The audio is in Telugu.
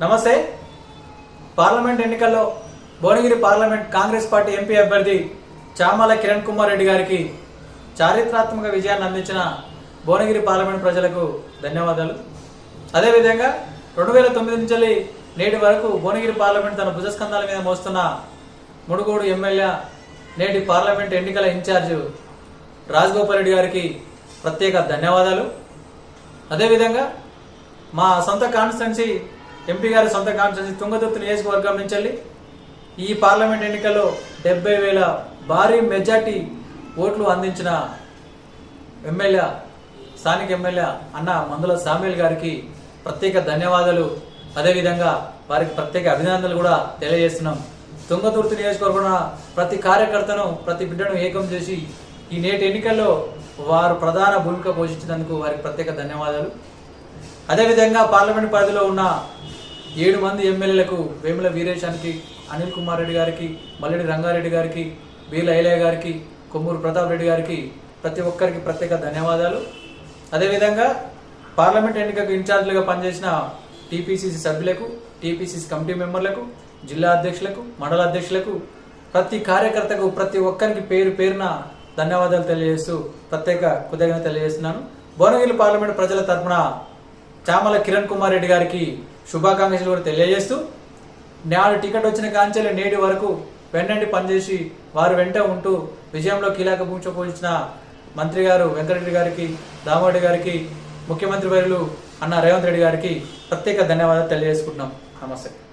నమస్తే. పార్లమెంట్ ఎన్నికల్లో Bhuvanagiri parliament Congress party MP అభ్యర్థి చామల కిరణ్ కుమార్ రెడ్డి గారికి చారిత్రాత్మక విజయాన్ని అందించిన భువనగిరి పార్లమెంట్ ప్రజలకు ధన్యవాదాలు. అదేవిధంగా రెండు వేల తొమ్మిది నుంచి నేటి వరకు భువనగిరి పార్లమెంట్ తన భుజస్కంధాల మీద మోస్తున్న ముడుగోడు ఎమ్మెల్యే నేటి పార్లమెంట్ ఎన్నికల ఇన్ఛార్జ్ రాజగోపాల్ రెడ్డి గారికి ప్రత్యేక ధన్యవాదాలు. అదేవిధంగా మా సొంత కాన్స్టిట్యున్సీ ఎంపీ గారి సొంత కాన్స్టిట్యూన్సీ తుంగతుర్తి నియోజకవర్గం నుంచి వెళ్ళి ఈ పార్లమెంట్ ఎన్నికల్లో డెబ్బై వేల భారీ మెజార్టీ ఓట్లు అందించిన ఎమ్మెల్యే స్థానిక ఎమ్మెల్యే అన్న మందుల సామ్యుల్ గారికి ప్రత్యేక ధన్యవాదాలు. అదేవిధంగా వారికి ప్రత్యేక అభినందనలు కూడా తెలియజేస్తున్నాం. తుంగతుర్తి నియోజకవర్గం ప్రతి కార్యకర్తను ప్రతి బిడ్డను ఏకం చేసి ఈ నేటి ఎన్నికల్లో వారు ప్రధాన భూమిక పోషించినందుకు వారికి ప్రత్యేక ధన్యవాదాలు. అదేవిధంగా పార్లమెంట్ పరిధిలో ఉన్న ఏడు మంది ఎమ్మెల్యేలకు వేముల వీరేశానికి అనిల్ కుమార్ రెడ్డి గారికి మల్లెడి రంగారెడ్డి గారికి వీల ఐలయ్య గారికి కొమ్మూరు ప్రతాప్ రెడ్డి గారికి ప్రతి ఒక్కరికి ప్రత్యేక ధన్యవాదాలు. అదేవిధంగా పార్లమెంట్ ఎన్నికకు ఇన్ఛార్జ్లుగా పనిచేసిన టీపీసీసీ సభ్యులకు టీపీసీసీ కమిటీ మెంబర్లకు జిల్లా అధ్యక్షులకు మండల అధ్యక్షులకు ప్రతి కార్యకర్తకు ప్రతి ఒక్కరికి పేరు పేరున ధన్యవాదాలు తెలియజేస్తూ ప్రత్యేక కృతజ్ఞత తెలియజేస్తున్నాను. భువనగిరి పార్లమెంట్ ప్రజల తరపున చామల కిరణ్ కుమార్ రెడ్డి గారికి శుభాకాంక్షలు కూడా తెలియజేస్తూ నాడు టికెట్ వచ్చిన కాంచెలు నేటి వరకు వెంటనే పనిచేసి వారు వెంట ఉంటూ విజయంలో కీలక భూమిక పోషించిన మంత్రి గారు వెంకటరెడ్డి గారికి దామోడి గారికి ముఖ్యమంత్రి వర్యులు అన్న రేవంత్ రెడ్డి గారికి ప్రత్యేక ధన్యవాదాలు తెలియజేసుకుంటున్నాం. నమస్తే.